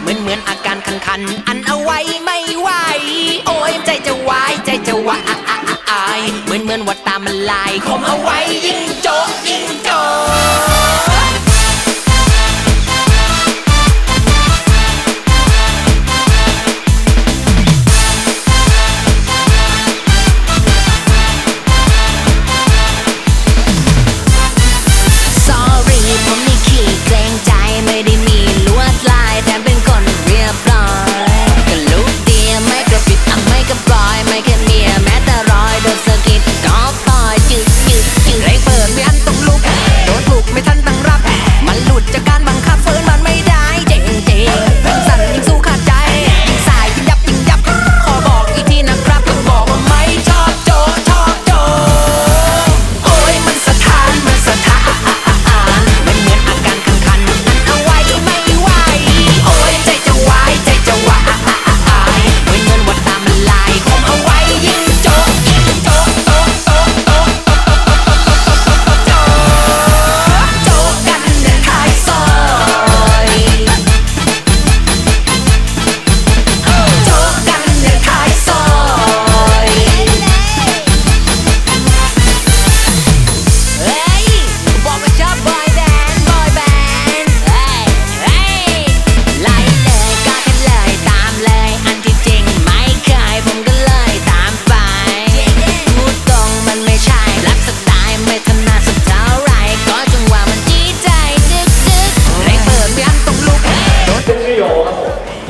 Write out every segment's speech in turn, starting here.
เหมือนเหมือนอาการคันคันอันเอาไว้ไม่ไหว โอ้ยใจจะวายใจจะวายเหมือนเหมือนว่าตามันลายคมเอาไว้ยิ่งโจ๊กยิ่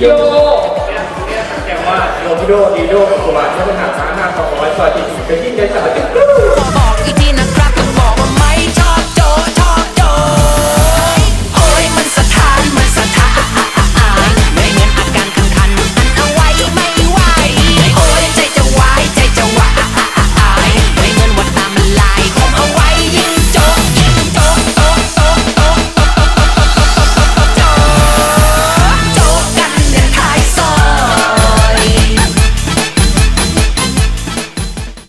โยแต่ว่าโรพิโดดีโดกับจุบันถ้าเป็นหาร้านหน้าสองร้อยซอยติดเป็นที่ใจสาวบอกอีดิน